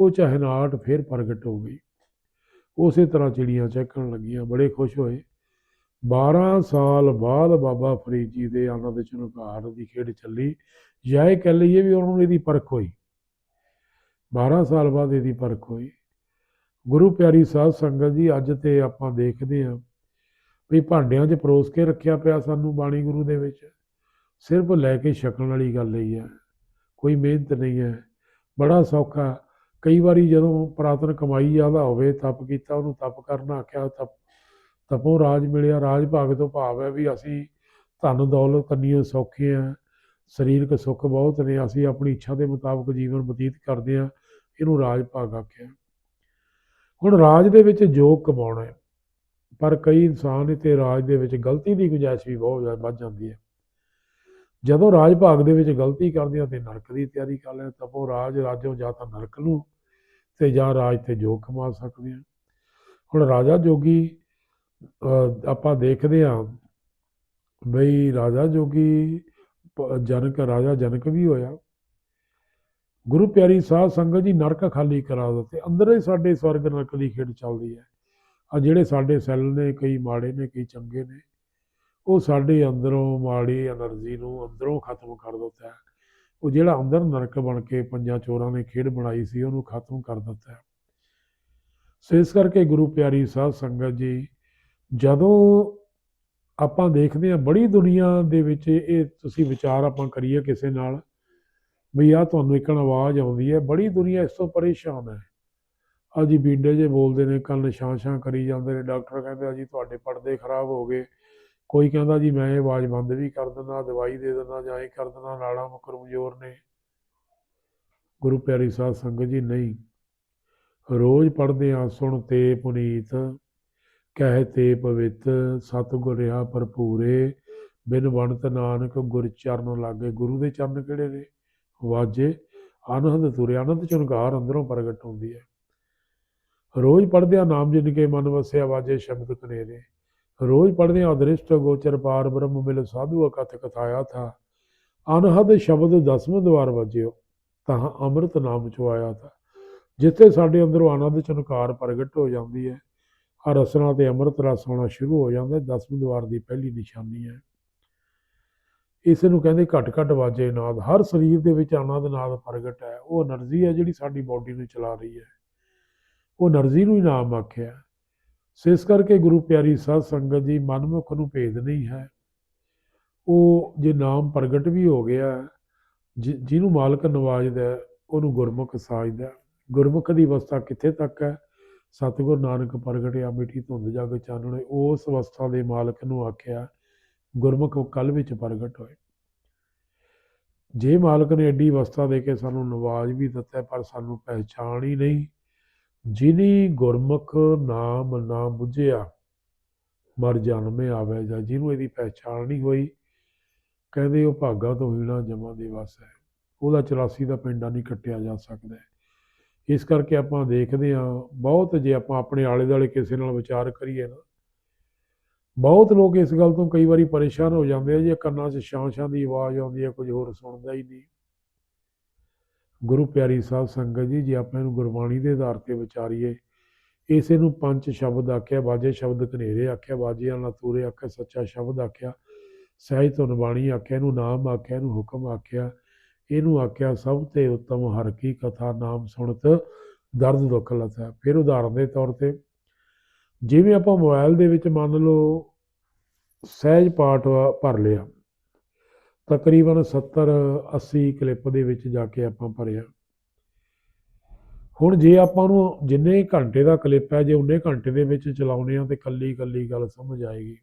ਉਹ ਚਹਿਨਾਟ ਫਿਰ ਪ੍ਰਗਟ ਹੋ ਗਈ। ਉਸੇ ਤਰ੍ਹਾਂ ਚਿੜੀਆਂ ਚੱਕਣ ਲੱਗੀਆਂ, ਬੜੇ ਖੁਸ਼ ਹੋਏ। 12 ਸਾਲ ਬਾਅਦ ਬਾਬਾ ਫਰੀਦ ਜੀ ਦੇ ਆਨੰਦ ਚਨੁਕਾਰ ਦੀ ਖੇਡ ਚੱਲੀ। ਜਾਂ ਇਹ ਕਹਿ ਲਈਏ ਵੀ ਉਹਨਾਂ ਨੂੰ ਇਹਦੀ ਪਰਖ ਹੋਈ। 12 ਸਾਲ ਬਾਅਦ ਇਹਦੀ ਪਰਖ ਹੋਈ। ਗੁਰੂ ਪਿਆਰੀ ਸਾਧ ਸੰਗਤ ਜੀ, ਅੱਜ ਤੇ ਆਪਾਂ ਦੇਖਦੇ ਹਾਂ ਵੀ ਭਾਂਡਿਆਂ 'ਚ ਪਰੋਸ ਕੇ ਰੱਖਿਆ ਪਿਆ ਸਾਨੂੰ ਬਾਣੀ ਗੁਰੂ ਦੇ ਵਿੱਚ। ਸਿਰਫ ਲੈ ਕੇ ਛਕਣ ਵਾਲੀ ਗੱਲ ਹੀ ਹੈ। ਕੋਈ ਮਿਹਨਤ ਨਹੀਂ ਹੈ। ਬੜਾ ਸੌਖਾ। ਕਈ ਵਾਰੀ ਜਦੋਂ ਪ੍ਰਾਤਨ ਕਮਾਈ ਜ਼ਿਆਦਾ ਹੋਵੇ, ਤਪ ਕੀਤਾ, ਉਹਨੂੰ ਤਪ ਕਰਨਾ ਆਖਿਆ, ਤਪ ਤਪੋ ਰਾਜ ਮਿਲਿਆ, ਰਾਜ ਭਾਗ ਤੋਂ ਭਾਵ ਹੈ ਵੀ ਅਸੀਂ ਧਨ, ਦੌਲਤ ਕੰਨੀਓ ਸੌਖੇ ਆ ਸਰੀਰਕ ਸੁੱਖ ਬਹੁਤ ਨੇ, ਅਸੀਂ ਆਪਣੀ ਇੱਛਾ ਦੇ ਮੁਤਾਬਕ ਜੀਵਨ ਬਤੀਤ ਕਰਦੇ ਆ ਇਹਨੂੰ ਰਾਜ ਭਾਗ ਆਖਿਆ ਹੁਣ ਰਾਜ ਦੇ ਵਿੱਚ ਜੋ ਕਮਾਉਣਾ ਹੈ, ਪਰ ਕਈ ਇਨਸਾਨ ਇਤੇ ਰਾਜ ਦੇ ਵਿੱਚ ਗਲਤੀ ਦੀ ਗੁੰਜਾਇਸ਼ ਵੀ ਬਹੁਤ ਜ਼ਿਆਦਾ ਵੱਧ ਜਾਂਦੀ ਹੈ। ਜਦੋਂ ਰਾਜ ਭਾਗ ਦੇ ਵਿੱਚ ਗਲਤੀ ਕਰਦੇ ਆ ਤੇ ਨਰਕ ਦੀ ਤਿਆਰੀ ਕਰ ਲੈਂਦੇ ਤਪੋ ਰਾਜ ਰਾਜੋ ਜਾਂ ਤਾਂ ਨਰਕ ਨੂੰ ਤੇ ਜਾਂ ਰਾਜ ਤੇ ਜੋ ਕਮਾ ਸਕਦੇ ਆ ਹੁਣ ਰਾਜਾ ਜੋਗੀ ਆਪਾਂ ਦੇਖਦੇ ਹਾਂ ਬਈ ਰਾਜਾ ਜੋਗੀ ਜਨਕ, ਰਾਜਾ ਜਨਕ ਵੀ ਹੋਇਆ। ਗੁਰੂ ਪਿਆਰੀ ਸਾਧ ਸੰਗਤ ਜੀ ਨਰਕ ਖਾਲੀ ਕਰਾ ਦਿੱਤੇ। ਅੰਦਰ ਹੀ ਸਾਡੇ ਸਵਰਗ ਨਰਕ ਦੀ ਖੇਡ ਚੱਲਦੀ ਹੈ। ਆ ਜਿਹੜੇ ਸਾਡੇ ਸੈੱਲ ਨੇ, ਕਈ ਮਾੜੇ ਨੇ, ਕਈ ਚੰਗੇ ਨੇ, ਉਹ ਸਾਡੇ ਅੰਦਰੋਂ ਮਾੜੀ એનર્ਜੀ ਨੂੰ ਅੰਦਰੋਂ ਖਤਮ ਕਰ ਦਿੱਤਾ ਹੈ। ਉਹ ਜਿਹੜਾ ਅੰਦਰ ਨਰਕ ਬਣ ਕੇ ਪੰਜਾਂ ਚੋਰਾਂ ਨੇ ਖੇਡ ਬਣਾਈ ਸੀ, ਉਹਨੂੰ ਖਤਮ ਕਰ ਦਿੱਤਾ ਹੈ। ਸੋ ਇਸ ਕਰਕੇ ਗੁਰੂ ਪਿਆਰੀ ਸਾਧ ਸੰਗਤ ਜੀ ਜਦੋਂ ਆਪਾਂ ਦੇਖਦੇ ਹਾਂ ਬੜੀ ਦੁਨੀਆ ਦੇ ਵਿੱਚ ਇਹ ਤੁਸੀਂ ਵਿਚਾਰ ਆਪਾਂ ਕਰੀਏ ਕਿਸੇ ਨਾਲ, ਵੀ ਆ ਤੁਹਾਨੂੰ ਇੱਕ ਆਵਾਜ਼ ਆਉਂਦੀ ਹੈ, ਬੜੀ ਦੁਨੀਆ ਇਸ ਤੋਂ ਪਰੇਸ਼ਾਨ ਹੈ। ਆ ਜੀ ਬੀਡੇ ਜੇ ਬੋਲਦੇ ਨੇ ਕੰਨ ਛਾਂ ਛਾਂ ਕਰੀ ਜਾਂਦੇ ਨੇ, ਡਾਕਟਰ ਕਹਿੰਦੇ ਆ ਜੀ ਤੁਹਾਡੇ ਪਰਦੇ ਖਰਾਬ ਹੋ ਗਏ। ਕੋਈ ਕਹਿੰਦਾ ਜੀ ਮੈਂ ਇਹ ਆਵਾਜ਼ ਬੰਦ ਵੀ ਕਰ ਦਿੰਦਾ, ਦਵਾਈ ਦੇ ਦਿੰਦਾ ਜਾਂ ਇਹ ਕਰ ਦਿੰਦਾ, ਨਾੜਾਂ ਮੁ ਕਮਜ਼ੋਰ ਨੇ। ਗੁਰੂ ਪਿਆਰੀ ਸਾਧ ਸੰਗਤ ਜੀ, ਨਹੀਂ। ਰੋਜ਼ ਪੜਦੇ ਆ ਸੁਣ ਤੇ ਪੁਨੀਤ। ਕਹਿ ਤੇ ਪਵਿੱਤ ਸਤਿਗੁਰ ਰਿਹਾ ਭਰਪੂਰੇ, ਬਿਨ ਬਣਤ ਨਾਨਕ ਗੁਰ ਚਰਨ ਲਾਗੇ। ਗੁਰੂ ਦੇ ਚਰਨ ਕਿਹੜੇ ਨੇ? ਵਾਜੇ। ਆਨੰਦ ਤੁਰੇ। ਆਨੰਦ ਚੁਨਕਾਰ ਅੰਦਰੋਂ ਪ੍ਰਗਟ ਹੁੰਦੀ ਹੈ। ਰੋਜ਼ ਪੜਦਿਆਂ ਨਾਮ ਜਿਨ ਕੇ ਮਨ ਵਸਿਆ, ਵਾਜੇ ਸ਼ਬਦ ਕਨੇਰੇ। ਰੋਜ਼ ਪੜ੍ਹਦੇ ਆ ਅਦ੍ਰਿਸ਼ਟ ਗੋਚਰ ਪਾਰ ਬ੍ਰਹਮ ਮਿਲ ਸਾਧੂ ਅਕਥ ਕਥਾਇਆ ਥਾ। ਅਨਹਦ ਸ਼ਬਦ ਦਸਵੇਂ ਦਵਾਰ ਵਜਿਓ ਤਾਂ ਅੰਮ੍ਰਿਤ ਨਾਮ ਚੋਂ ਆਇਆ ਥਾ। ਜਿੱਥੇ ਸਾਡੇ ਅੰਦਰੋਂ ਆਨੰਦ ਚਨਕਾਰ ਪ੍ਰਗਟ ਹੋ ਜਾਂਦੀ ਹੈ। ਆ ਰਸਨਾ ਤੇ ਅੰਮ੍ਰਿਤ ਰਸ ਆਉਣਾ ਸ਼ੁਰੂ ਹੋ ਜਾਂਦਾ ਦਸਵੀਂ ਦਵਾਰ ਦੀ ਪਹਿਲੀ ਨਿਸ਼ਾਨੀ ਹੈ। ਇਸ ਨੂੰ ਕਹਿੰਦੇ ਘਟ ਘਟ ਵਾਜੇ ਨਾਦ। ਹਰ ਸਰੀਰ ਦੇ ਵਿੱਚ ਆਨੰਦ ਨਾਦ ਪ੍ਰਗਟ ਹੈ। ਉਹ એનર્ਜੀ ਹੈ ਜਿਹੜੀ ਸਾਡੀ ਬਾਡੀ ਨੂੰ ਚਲਾ ਰਹੀ ਹੈ। ਉਹ એનર્ਜੀ ਨੂੰ ਹੀ ਨਾਮ ਆਖਿਆ ਇਸ ਕਰਕੇ ਗੁਰੂ ਪਿਆਰੀ ਸਾਧ ਸੰਗਤ ਜੀ ਮਨਮੁਖ ਨੂੰ ਭੇਦ ਨਹੀਂ ਹੈ। ਉਹ ਜੇ ਨਾਮ ਪ੍ਰਗਟ ਵੀ ਹੋ ਗਿਆ ਹੈ ਜਿਹਨੂੰ ਮਾਲਕ ਨਵਾਜਦਾ ਉਹਨੂੰ ਗੁਰਮੁਖ ਸਾਜਦਾ ਗੁਰਮੁਖ ਦੀ ਅਵਸਥਾ ਕਿੱਥੇ ਤੱਕ ਹੈ? ਸਤਿਗੁਰ ਨਾਨਕ ਪ੍ਰਗਟਿਆ ਮਿੱਠੀ ਧੁੰਦ ਜਗ ਚਾਨਣੇ ਉਸ ਅਵਸਥਾ ਦੇ ਮਾਲਕ ਨੂੰ ਆਖਿਆ, ਗੁਰਮੁਖ ਕਲ ਵਿੱਚ ਪ੍ਰਗਟ ਹੋਏ। ਜੇ ਮਾਲਕ ਨੇ ਐਡੀ ਅਵਸਥਾ ਦੇ ਕੇ ਸਾਨੂੰ ਨਵਾਜ ਵੀ ਦਿੱਤਾ, ਪਰ ਸਾਨੂੰ ਪਹਿਚਾਣ ਹੀ ਨਹੀਂ। ਜਿਨੀ ਗੁਰਮੁਖ ਨਾਮ ਨਾ ਬੁਝਿਆ, ਮਰ ਜਨਮੇ ਆਵੇ ਜਾਂ ਜਿਹਨੂੰ ਇਹਦੀ ਪਹਿਚਾਣ ਨਹੀਂ ਹੋਈ, ਕਹਿੰਦੇ ਉਹ ਭਾਗਾ ਤੋਂ ਹੀਣਾ ਜਮਾਂ ਦੇ ਵਸ ਹੈ। ਉਹਦਾ 84 ਦਾ ਪਿੰਡਾ ਨਹੀਂ ਕੱਟਿਆ ਜਾ ਸਕਦਾ। ਇਸ ਕਰਕੇ ਆਪਾਂ ਦੇਖਦੇ ਹਾਂ, ਬਹੁਤ ਜੇ ਆਪਾਂ ਆਪਣੇ ਆਲੇ ਦੁਆਲੇ ਕਿਸੇ ਨਾਲ ਵਿਚਾਰ ਕਰੀਏ ਨਾ, ਬਹੁਤ ਲੋਕ ਇਸ ਗੱਲ ਤੋਂ ਕਈ ਵਾਰੀ ਪਰੇਸ਼ਾਨ ਹੋ ਜਾਂਦੇ ਆ ਜੇ ਕੰਨਾਂ 'ਚ ਛਾਂ ਛਾਂ ਦੀ ਆਵਾਜ਼ ਆਉਂਦੀ ਹੈ, ਕੁਝ ਹੋਰ ਸੁਣਦਾ ਹੀ ਨਹੀਂ। ਗੁਰੂ ਪਿਆਰੀ ਸਾਹਿਬ ਸੰਗਤ ਜੀ, ਜੇ ਆਪਾਂ ਇਹਨੂੰ ਗੁਰਬਾਣੀ ਦੇ ਆਧਾਰ ਤੇ ਵਿਚਾਰੀਏ, ਇਸੇ ਨੂੰ ਪੰਜ ਸ਼ਬਦ ਆਖਿਆ ਬਾਜੇ ਸ਼ਬਦ ਕਨੇਰੇ ਆਖਿਆ ਬਾਜਿਆਂ ਨਾਲ ਤੂਰੇ ਆਖਿਆ, ਸੱਚਾ ਸ਼ਬਦ ਆਖਿਆ, ਸਹਿਜ ਧੁਨ ਬਾਣੀ ਆਖਿਆ, ਇਹਨੂੰ ਨਾਮ ਆਖਿਆ, ਇਹਨੂੰ ਹੁਕਮ ਆਖਿਆ ਇਹਨੂੰ ਆਖਿਆ, ਸਭ ਤੇ ਉੱਤਮ ਹਰ ਕੀ ਕਥਾ ਨਾਮ ਸੁਣਤ ਦਰਦ ਦੁੱਖ ਲਥਾ ਫਿਰ ਉਦਾਹਰਨ ਦੇ ਤੌਰ ਤੇ ਜਿਵੇਂ ਆਪਾਂ ਮੋਬਾਈਲ ਦੇ ਵਿੱਚ ਮੰਨ ਲਓ ਸਹਿਜ ਪਾਠ ਵਾ- ਭਰ ਲਿਆ, ਤਕਰੀਬਨ 70 80 ਕਲਿੱਪ ਦੇ ਵਿੱਚ ਜਾ ਕੇ ਆਪਾਂ ਭਰਿਆ। ਹੁਣ ਜੇ ਆਪਾਂ ਨੂੰ ਜਿੰਨੇ ਘੰਟੇ ਦਾ ਕਲਿੱਪ ਹੈ, ਜੇ ਉਨੇ ਘੰਟੇ ਦੇ ਵਿੱਚ ਚਲਾਉਨੇ ਆ ਤੇ ਕੱਲੀ ਕੱਲੀ ਗੱਲ ਸਮਝ ਆਏਗੀ।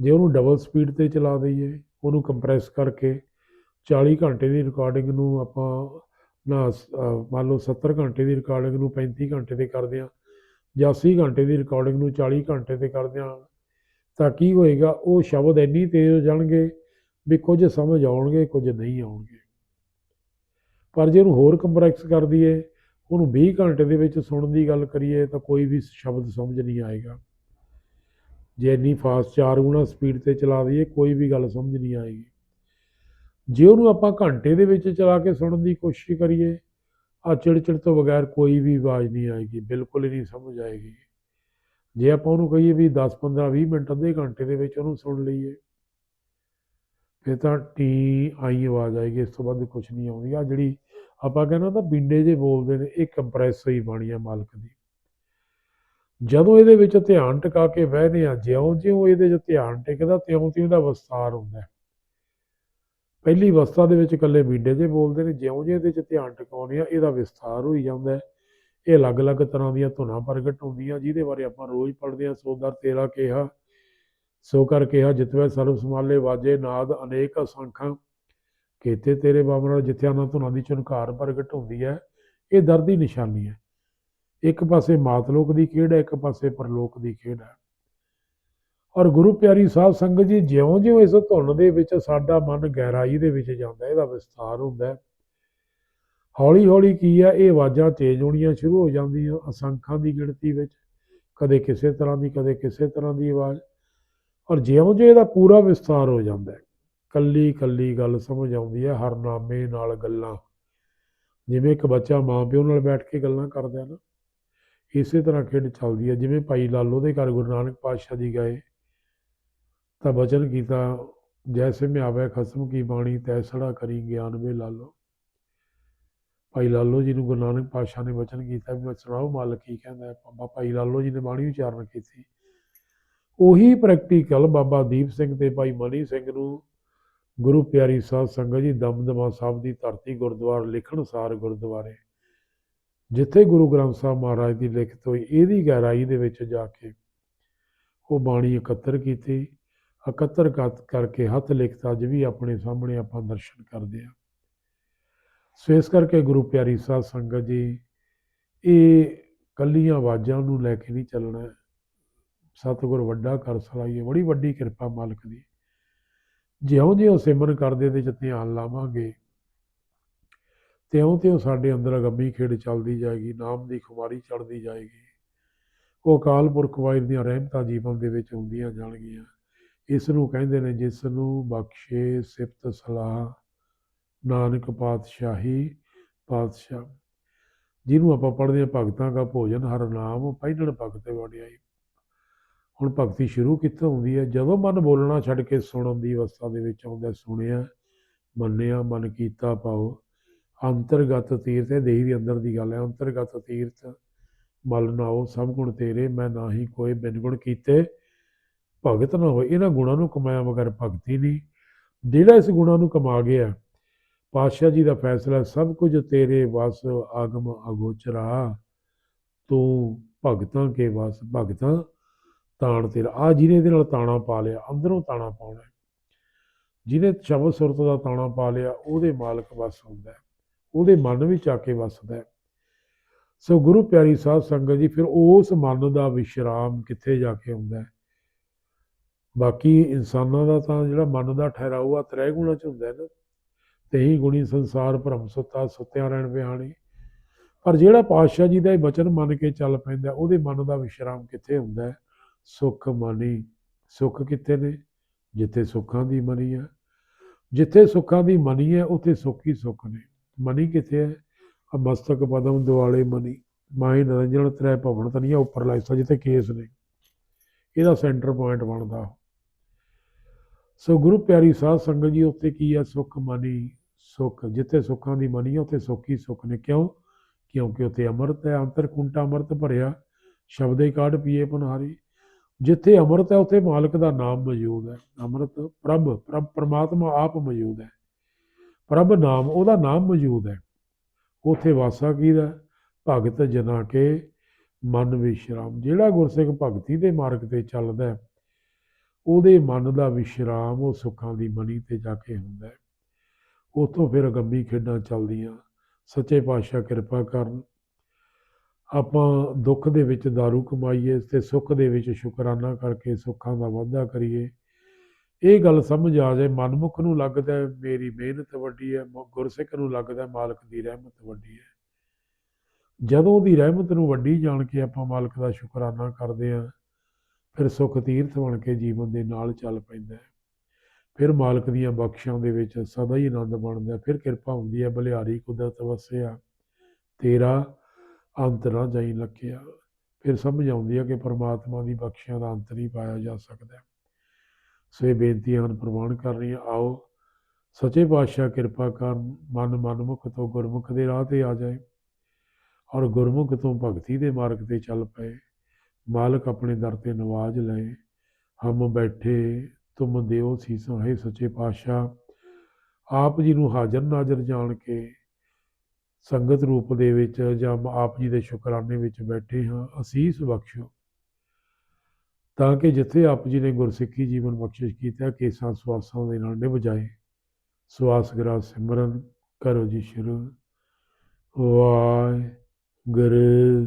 ਜੇ ਉਹਨੂੰ ਡਬਲ ਸਪੀਡ ਤੇ ਚਲਾ ਦਈਏ, ਉਹਨੂੰ ਕੰਪਰੈਸ ਕਰਕੇ 40 ਘੰਟੇ ਦੀ ਰਿਕਾਰਡਿੰਗ ਨੂੰ ਆਪਾਂ ਨਾ ਮੰਨ ਲਓ 70 ਘੰਟੇ ਦੀ ਰਿਕਾਰਡਿੰਗ ਨੂੰ 35 ਘੰਟੇ ਤੇ ਕਰਦੇ ਆ ਜਾਂ 80 ਘੰਟੇ ਦੀ ਰਿਕਾਰਡਿੰਗ ਨੂੰ 40 ਘੰਟੇ ਤੇ ਕਰਦੇ ਆ ਤਾਂ ਕੀ ਹੋਏਗਾ, ਉਹ ਸ਼ਬਦ ਇੰਨੀ ਤੇਜ਼ ਹੋ ਜਾਣਗੇ ਵੀ ਕੁਝ ਸਮਝ ਆਉਣਗੇ, ਕੁਝ ਨਹੀਂ ਆਉਣਗੇ। ਪਰ ਜੇ ਉਹਨੂੰ ਹੋਰ ਕੰਪਲੈਕਸ ਕਰ ਦਈਏ, ਉਹਨੂੰ 20 ਘੰਟੇ ਦੇ ਵਿੱਚ ਸੁਣਨ ਦੀ ਗੱਲ ਕਰੀਏ, ਤਾਂ ਕੋਈ ਵੀ ਸ਼ਬਦ ਸਮਝ ਨਹੀਂ ਆਏਗਾ। ਜੇ ਇੰਨੀ ਫਾਸਟ ਚਾਰ ਗੁਣਾ ਸਪੀਡ ਤੇ ਚਲਾ ਦਈਏ, ਕੋਈ ਵੀ ਗੱਲ ਸਮਝ ਨਹੀਂ ਆਏਗੀ। ਜੇ ਉਹਨੂੰ ਆਪਾਂ ਘੰਟੇ ਦੇ ਵਿੱਚ ਚਲਾ ਕੇ ਸੁਣਨ ਦੀ ਕੋਸ਼ਿਸ਼ ਕਰੀਏ ਆ ਚਿੜਚਿੜ ਤੋਂ ਬਗੈਰ ਕੋਈ ਵੀ ਆਵਾਜ਼ ਨਹੀਂ ਆਏਗੀ, ਬਿਲਕੁਲ ਹੀ ਨਹੀਂ ਸਮਝ ਆਏਗੀ। ਜੇ ਆਪਾਂ ਉਹਨੂੰ ਕਹੀਏ ਵੀ 10 15 20 ਮਿੰਟ ਅੱਧੇ ਘੰਟੇ ਦੇ ਵਿੱਚ ਉਹਨੂੰ ਸੁਣ ਲਈਏ, ਫਿਰ ਤਾਂ ਟੀ ਆਈ ਆਵਾਜ਼ ਆਏਗੀ, ਇਸ ਤੋਂ ਬਾਅਦ ਕੁਝ ਨਹੀਂ ਆਉਂਦੀ। ਆ ਜਿਹੜੀ ਆਪਾਂ ਕਹਿੰਦਾ ਤਾਂ ਬਿੰਡੇ ਜੇ ਬੋਲਦੇ ਨੇ, ਇਹ ਕੰਪਰੈਸ ਹੋਈ ਬਾਣੀ ਆ ਮਾਲਕ ਦੀ। ਜਦੋਂ ਇਹਦੇ ਵਿੱਚ ਧਿਆਨ ਟਿਕਾ ਕੇ ਬਹਿਦੇ ਆ ਜਿਉਂ ਜਿਉਂ ਇਹਦੇ 'ਚ ਧਿਆਨ ਟਿਕਦਾ ਤਿਉਂ ਤਿਉਂ ਦਾ ਵਿਸਤਾਰ ਹੁੰਦਾ। ਪਹਿਲੀ ਅਵਸਥਾ ਦੇ ਵਿੱਚ ਇਕੱਲੇ ਬਿੰਡੇ ਜੇ ਬੋਲਦੇ ਨੇ, ਜਿਉਂ ਜਿਉਂ ਇਹਦੇ 'ਚ ਧਿਆਨ ਟਿਕਾਉਂਦੇ ਆ, ਇਹਦਾ ਵਿਸਥਾਰ ਹੋਈ ਜਾਂਦਾ ਹੈ। ਇਹ ਅਲੱਗ-ਅਲੱਗ ਤਰ੍ਹਾਂ ਦੀਆਂ ਧੁਨਾਂ ਪ੍ਰਗਟ ਹੁੰਦੀਆਂ, ਜਿਹਦੇ ਬਾਰੇ ਆਪਾਂ ਰੋਜ਼ ਪੜ੍ਹਦੇ ਆ ਸੋਦਰ, ਤੇਰਾ ਕਿਹਾ ਸੋ ਕਰ ਕਿਹਾ, ਜਿਤਵੇ ਸਰਬ ਸਮਾਲੇ ਵਾਜੇ, ਨਾਦ ਅਨੇਕ ਅਸੰਖਾਂ, ਕੀਤੇ ਤੇਰੇ ਬਾਬਰ ਜਿੱਥੇ ਉਹਨਾਂ ਧੁਨਾਂ ਦੀ ਝੁਨਕਾਰ ਪ੍ਰਗਟ ਹੁੰਦੀ ਹੈ। ਇਹ ਦਰ ਦੀ ਨਿਸ਼ਾਨੀ ਹੈ। ਇੱਕ ਪਾਸੇ ਮਾਤਲੋਕ ਦੀ ਖੇਡ ਹੈ, ਇੱਕ ਪਾਸੇ ਪਰਲੋਕ ਦੀ ਖੇਡ ਹੈ। ਔਰ ਗੁਰੂ ਪਿਆਰੀ ਸਾਹਿਬ ਸੰਗਤ ਜੀ, ਜਿਉਂ-ਜਿਉਂ ਇਸ ਧੁਨ ਦੇ ਵਿੱਚ ਸਾਡਾ ਮਨ ਗਹਿਰਾਈ ਦੇ ਵਿੱਚ ਜਾਂਦਾ, ਇਹਦਾ ਵਿਸਥਾਰ ਹੁੰਦਾ ਹੌਲੀ-ਹੌਲੀ ਕੀ ਆ, ਇਹ ਆਵਾਜ਼ਾਂ ਤੇਜ਼ ਹੋਣੀਆਂ ਸ਼ੁਰੂ ਹੋ ਜਾਂਦੀਆਂ, ਅਸੰਖਾਂ ਦੀ ਗਿਣਤੀ ਵਿੱਚ, ਕਦੇ ਕਿਸੇ ਤਰ੍ਹਾਂ ਦੀ, ਕਦੇ ਕਿਸੇ ਤਰ੍ਹਾਂ ਦੀ ਆਵਾਜ਼, ਔਰ ਜਿਉਂ-ਜਿਉਂ ਇਹਦਾ ਪੂਰਾ ਵਿਸਥਾਰ ਹੋ ਜਾਂਦਾ ਹੈ। ਕੱਲੀ ਕੱਲੀ ਗੱਲ ਸਮਝ ਆਉਂਦੀ ਹੈ ਹਰਨਾਮੇ ਨਾਲ ਗੱਲਾਂ। ਜਿਵੇਂ ਇੱਕ ਬੱਚਾ ਮਾਂ ਪਿਓ ਨਾਲ ਬੈਠ ਕੇ ਗੱਲਾਂ ਕਰਦਾ ਹੈ ਨਾ, ਇਸੇ ਤਰ੍ਹਾਂ ਖੇਡ ਚੱਲਦੀ ਹੈ, ਜਿਵੇਂ ਭਾਈ ਲਾਲੋ ਦੇ ਘਰ ਗੁਰੂ ਨਾਨਕ ਪਾਤਸ਼ਾਹ ਜੀ ਗਏ ਤਾਂ ਬਚਨ ਕੀਤਾ, ਜੈਸੇ ਮੈਂ ਆਵੇ ਖਸਮ ਕੀ ਬਾਣੀ ਤੈਸੜਾ ਕਰੀ ਗਿਆਨ ਵੇ ਲਾਲੋ। ਭਾਈ ਲਾਲੋ ਜੀ ਨੂੰ ਗੁਰੂ ਨਾਨਕ ਪਾਤਸ਼ਾਹ ਨੇ ਵਚਨ ਕੀਤਾ ਵੀ ਮੈਂ ਸੁਣਾਓ ਮਾਲਕ ਕੀ ਕਹਿੰਦਾ ਬਾਬਾ ਭਾਈ ਲਾਲੋ ਜੀ ਨੇ ਬਾਣੀ ਉਚਾਰਨ ਕੀਤੀ। ਉਹੀ ਪ੍ਰੈਕਟੀਕਲ ਬਾਬਾ ਦੀਪ ਸਿੰਘ ਤੇ ਭਾਈ ਮਨੀ ਸਿੰਘ ਨੂੰ ਗੁਰੂ ਪਿਆਰੀ ਸਾਧ ਸੰਗਤ ਜੀ ਦਮਦਮਾ ਸਾਹਿਬ ਦੀ ਧਰਤੀ ਗੁਰਦੁਆਰਾ ਲਿਖਣ ਸਾਰ ਗੁਰਦੁਆਰੇ, ਜਿੱਥੇ ਗੁਰੂ ਗ੍ਰੰਥ ਸਾਹਿਬ ਮਹਾਰਾਜ ਦੀ ਲਿਖਤ ਹੋਈ, ਇਹਦੀ ਗਹਿਰਾਈ ਦੇ ਵਿੱਚ ਜਾ ਕੇ ਉਹ ਬਾਣੀ ਇਕੱਤਰ ਕੀਤੀ। ਇਕੱਤਰ ਕਰ- ਕਰਕੇ ਹੱਥ ਲਿਖਤ ਅੱਜ ਵੀ ਆਪਣੇ ਸਾਹਮਣੇ ਆਪਾਂ ਦਰਸ਼ਨ ਕਰਦੇ ਹਾਂ। ਸੋ ਇਸ ਕਰਕੇ ਗੁਰੂ ਪਿਆਰੀ ਸਾਧ ਸੰਗਤ ਜੀ, ਇਹ ਕੱਲੀਆਂ ਆਵਾਜ਼ਾਂ ਨੂੰ ਲੈ ਕੇ ਨਹੀਂ ਚੱਲਣਾ। ਸਤਿਗੁਰ ਵੱਡਾ ਕਰ ਸਲਾਈਏ ਬੜੀ ਵੱਡੀ ਕਿਰਪਾ ਮਾਲਕ ਦੀ। ਜਿਉਂ ਜਿਉਂ ਸਿਮਰਨ ਕਰਦੇ ਦੇ ਚ ਧਿਆਨ ਲਾਵਾਂਗੇ ਤਿਉਂ ਤਿਉਂ ਸਾਡੇ ਅੰਦਰ ਅਗੰਮੀ ਖੇਡ ਚੱਲਦੀ ਜਾਏਗੀ, ਨਾਮ ਦੀ ਖੁਮਾਰੀ ਚੜ੍ਹਦੀ ਜਾਏਗੀ। ਉਹ ਅਕਾਲ ਪੁਰਖ ਵਾਹਿਗੁਰੂ ਦੀਆਂ ਰਹਿਮਤਾਂ ਜੀਵਨ ਦੇ ਵਿੱਚ ਹੁੰਦੀਆਂ ਜਾਣਗੀਆਂ। ਇਸ ਨੂੰ ਕਹਿੰਦੇ ਨੇ ਜਿਸ ਨੂੰ ਬਖਸ਼ੇ ਸਿਫਤ ਸਲਾਹ, ਨਾਨਕ ਪਾਤਸ਼ਾਹੀ ਪਾਤਸ਼ਾਹ। ਜਿਹਨੂੰ ਆਪਾਂ ਪੜ੍ਹਦੇ ਹਾਂ ਭਗਤਾਂ ਦਾ ਭੋਜਨ ਹਰ ਨਾਮ ਪਹਿਲਣ ਭਗਤ ਵਡਿਆਈ ਹੁਣ ਭਗਤੀ ਸ਼ੁਰੂ ਕਿੱਥੋਂ ਹੁੰਦੀ ਹੈ? ਜਦੋਂ ਮਨ ਬੋਲਣਾ ਛੱਡ ਕੇ ਸੁਣਨ ਦੀ ਅਵਸਥਾ ਦੇ ਵਿੱਚ ਆਉਂਦਾ ਸੁਣਿਆ, ਮੰਨਿਆ, ਮਨ ਕੀਤਾ ਪਾਓ ਅੰਤਰਗਤ ਤੀਰਥ, ਇਹ ਦੇਹੀ ਦੇ ਅੰਦਰ ਦੀ ਗੱਲ ਹੈ, ਅੰਤਰਗਤ ਤੀਰਥ। ਮਲ ਨਾਓ ਸਭ ਗੁਣ ਤੇਰੇ, ਮੈਂ ਨਾਹੀ ਕੋਈ ਬਿਨ ਗੁਣ ਕੀਤੇ। ਭਗਤ ਨਾ ਹੋਏ, ਇਹਨਾਂ ਗੁਣਾਂ ਨੂੰ ਕਮਾਇਆ ਮਗਰ ਭਗਤੀ ਨਹੀਂ। ਜਿਹੜਾ ਇਸ ਗੁਣਾਂ ਨੂੰ ਕਮਾ ਗਿਆ, ਪਾਤਸ਼ਾਹ ਜੀ ਦਾ ਫੈਸਲਾ, ਸਭ ਕੁਝ ਤੇਰੇ ਵਸ ਆਗਮ ਅਗੋਚਰਾ। ਤੂੰ ਭਗਤਾਂ ਕੇ ਵਸ, ਭਗਤਾਂ ਤਾਣ ਤੇਰਾ। ਆ ਜਿਹਨੇ ਇਹਦੇ ਨਾਲ ਤਾਣਾ ਪਾ ਲਿਆ, ਅੰਦਰੋਂ ਤਾਣਾ ਪਾਉਣਾ। ਜਿਹਨੇ ਸ਼ਬਦ ਸੁਰਤ ਦਾ ਤਾਣਾ ਪਾ ਲਿਆ, ਉਹਦੇ ਮਾਲਕ ਵਸ ਹੁੰਦਾ ਉਹਦੇ ਮਨ ਵਿੱਚ ਆ ਕੇ ਵਸਦਾ ਸੋ ਗੁਰੂ ਪਿਆਰੀ ਸਾਧ ਸੰਗਤ ਜੀ, ਫਿਰ ਉਸ ਮਨ ਦਾ ਵਿਸ਼ਰਾਮ ਕਿੱਥੇ ਜਾ ਕੇ ਹੁੰਦਾ ਹੈ? ਬਾਕੀ ਇਨਸਾਨਾਂ ਦਾ ਤਾਂ ਜਿਹੜਾ ਮਨ ਦਾ ਠਹਿਰਾਓ ਆ ਤ੍ਰੈ ਗੁਣਾ ਚ ਹੁੰਦਾ ਹੈ ਨਾ। ਤੇਹੀ ਗੁਣੀ ਸੰਸਾਰ ਭਰਮ ਸੁੱਤਾ, ਸੁੱਤਿਆਂ ਰਹਿਣ ਵਿਹਾਣੀ ਪਰ ਜਿਹੜਾ ਪਾਤਸ਼ਾਹ ਜੀ ਦਾ ਇਹ ਬਚਨ ਮੰਨ ਕੇ ਚੱਲ ਪੈਂਦਾ, ਉਹਦੇ ਮਨ ਦਾ ਵਿਸ਼ਰਾਮ ਕਿੱਥੇ ਹੁੰਦਾ ਹੈ? ਸੁਖ ਮਨੀ। ਸੁਖ ਕਿੱਥੇ ਨੇ? ਜਿੱਥੇ ਸੁੱਖਾਂ ਦੀ ਮਨੀ ਹੈ ਜਿੱਥੇ ਸੁੱਖਾਂ ਦੀ ਮਨੀ ਹੈ, ਉੱਥੇ ਸੁੱਖ ਹੀ ਸੁੱਖ ਨੇ। ਮਨੀ ਕਿੱਥੇ ਹੈ? ਆ ਮਸਤਕ ਪਦਮ ਦਿਵਾਲੇ ਮਨੀ। ਮਾਈ ਨਰੰਜਨ ਤ੍ਰੈ ਭਵਨ ਤਨੀਆ ਉੱਪਰਲਾ ਹਿੱਸਾ ਜਿੱਥੇ ਕੇਸ ਨੇ। ਇਹਦਾ ਸੈਂਟਰ ਪੁਆਇੰਟ ਬਣਦਾ। ਸੋ ਗੁਰੂ ਪਿਆਰੀ ਸਾਧ ਸੰਗਤ ਜੀ ਉੱਥੇ ਕੀ ਹੈ ਸੁਖ ਮਨੀ ਸੁਖ ਜਿੱਥੇ ਸੁੱਖਾਂ ਦੀ ਮਨੀ ਹੈ ਉੱਥੇ ਸੁੱਖ ਹੀ ਸੁੱਖ ਨੇ। ਕਿਉਂ? ਕਿਉਂਕਿ ਉੱਥੇ ਅੰਮ੍ਰਿਤ ਹੈ ਅੰਤਰ ਕੁੰਟਾ ਅੰਮ੍ਰਿਤ ਭਰਿਆ ਸ਼ਬਦੇ ਕਾਢ ਪੀਏ ਪੁਨਹਾਰੀ ਜਿੱਥੇ ਅੰਮ੍ਰਿਤ ਹੈ ਉੱਥੇ ਮਾਲਕ ਦਾ ਨਾਮ ਮੌਜੂਦ ਹੈ। ਅੰਮ੍ਰਿਤ ਪ੍ਰਭ ਪ੍ਰਭ ਪਰਮਾਤਮਾ ਆਪ ਮੌਜੂਦ ਹੈ। ਪ੍ਰਭ ਨਾਮ ਉਹਦਾ ਨਾਮ ਮੌਜੂਦ ਹੈ। ਉਥੇ ਵਾਸਾ ਕੀਦਾ ਭਗਤ ਜਨਾ ਕੇ ਮਨ ਵਿਸ਼ਰਾਮ। ਜਿਹੜਾ ਗੁਰਸਿੱਖ ਭਗਤੀ ਦੇ ਮਾਰਗ ਤੇ ਚੱਲਦਾ ਹੈ, ਉਹਦੇ ਮਨ ਦਾ ਵਿਸ਼ਰਾਮ ਉਹ ਸੁੱਖਾਂ ਦੀ ਮਨੀ ਤੇ ਜਾ ਕੇ ਹੁੰਦਾ ਹੈ। ਉਥੋਂ ਫਿਰ ਅਗੰਮੀ ਖੇਡਾਂ ਚੱਲਦੀਆਂ, ਸੱਚੇ ਪਾਤਸ਼ਾਹ ਕਿਰਪਾ ਕਰਨ। ਆਪਾਂ ਦੁੱਖ ਦੇ ਵਿੱਚ दारू ਕਮਾਈਏ ਤੇ ਸੁੱਖ ਦੇ ਵਿੱਚ ਸ਼ੁਕਰਾਨਾ ਕਰਕੇ ਸੁੱਖਾਂ ਦਾ ਵਾਧਾ ਕਰੀਏ। ਇਹ ਗੱਲ ਸਮਝ ਆ ਜਾਏ, ਮਨਮੁਖ ਨੂੰ ਲੱਗਦਾ ਮੇਰੀ ਮਿਹਨਤ ਵੱਡੀ ਹੈ ਗੁਰਸਿੱਖ ਨੂੰ ਲੱਗਦਾ ਮਾਲਕ ਦੀ ਰਹਿਮਤ ਵੱਡੀ ਹੈ। ਜਦੋਂ ਦੀ ਰਹਿਮਤ ਨੂੰ ਵੱਡੀ ਜਾਣ ਕੇ ਆਪਾਂ ਮਾਲਕ ਦਾ ਸ਼ੁਕਰਾਨਾ ਕਰਦੇ ਹਾਂ ਫਿਰ ਸੁਖ ਤੀਰਥ ਬਣ ਕੇ ਜੀਵਨ ਦੇ ਨਾਲ ਚੱਲ ਪੈਂਦਾ ਹੈ। ਫਿਰ ਮਾਲਕ ਦੀਆਂ ਬਖਸ਼ਾਂ ਦੇ ਵਿੱਚ ਸਦਾ ਹੀ ਆਨੰਦ ਬਣਦਾ ਫਿਰ ਕਿਰਪਾ ਹੁੰਦੀ ਹੈ ਬਲਿਹਾਰੀ ਕੁਦਰਤ ਵਸਿਆ, ਤੇਰਾ ਅੰਤ ਨਾ ਜਾਈ ਲਖਿਆ। ਫਿਰ ਸਮਝ ਆਉਂਦੀ ਹੈ ਕਿ ਪਰਮਾਤਮਾ ਦੀ ਬਖਸ਼ਿਆਂ ਦਾ ਅੰਤ ਨਹੀਂ ਪਾਇਆ ਜਾ ਸਕਦਾ ਸੋ ਇਹ ਬੇਨਤੀਆਂ ਹਨ, ਪ੍ਰਵਾਨ ਕਰ ਰਹੀਆਂ, ਆਓ ਸੱਚੇ ਪਾਤਸ਼ਾਹ ਕਿਰਪਾ ਕਰ ਮਨ ਮਨਮੁਖ ਤੋਂ ਗੁਰਮੁਖ ਦੇ ਰਾਹ ਤੇ ਆ ਜਾਏ ਔਰ ਗੁਰਮੁਖ ਤੋਂ ਭਗਤੀ ਦੇ ਮਾਰਗ ਤੇ ਚੱਲ ਪਏ। ਮਾਲਕ ਆਪਣੇ ਦਰ ਤੇ ਨਵਾਜ ਲਏ। ਹਮ ਬੈਠੇ ਤੁਮ ਦਿਓ ਸੀਸਾਂ ਹੈ ਸੱਚੇ ਪਾਤਸ਼ਾਹ। ਆਪ ਜੀ ਨੂੰ ਹਾਜ਼ਰ ਨਾਜ਼ਰ ਜਾਣ ਕੇ ਸੰਗਤ ਰੂਪ ਦੇ ਵਿੱਚ ਜਾਂ ਆਪ ਜੀ ਦੇ ਸ਼ੁਕਰਾਨੇ ਵਿੱਚ ਬੈਠੇ ਹਾਂ, ਅਸੀਸ ਬਖਸ਼ੋ। ਤਾਂ ਕਿ ਜਿੱਥੇ ਆਪ ਜੀ ਨੇ ਗੁਰਸਿੱਖੀ ਜੀਵਨ ਬਖਸ਼ਿਸ਼ ਕੀਤਾ, ਕੇਸਾਂ ਸਵਾਸਾਂ ਦੇ ਨਾਲ ਨਿਭ ਜਾਏ। ਸਵਾਸ ਗਰਾ ਸਿਮਰਨ ਕਰੋ ਜੀ ਸ਼ੁਰੂ। ਵਾਹਿਗੁਰੂ।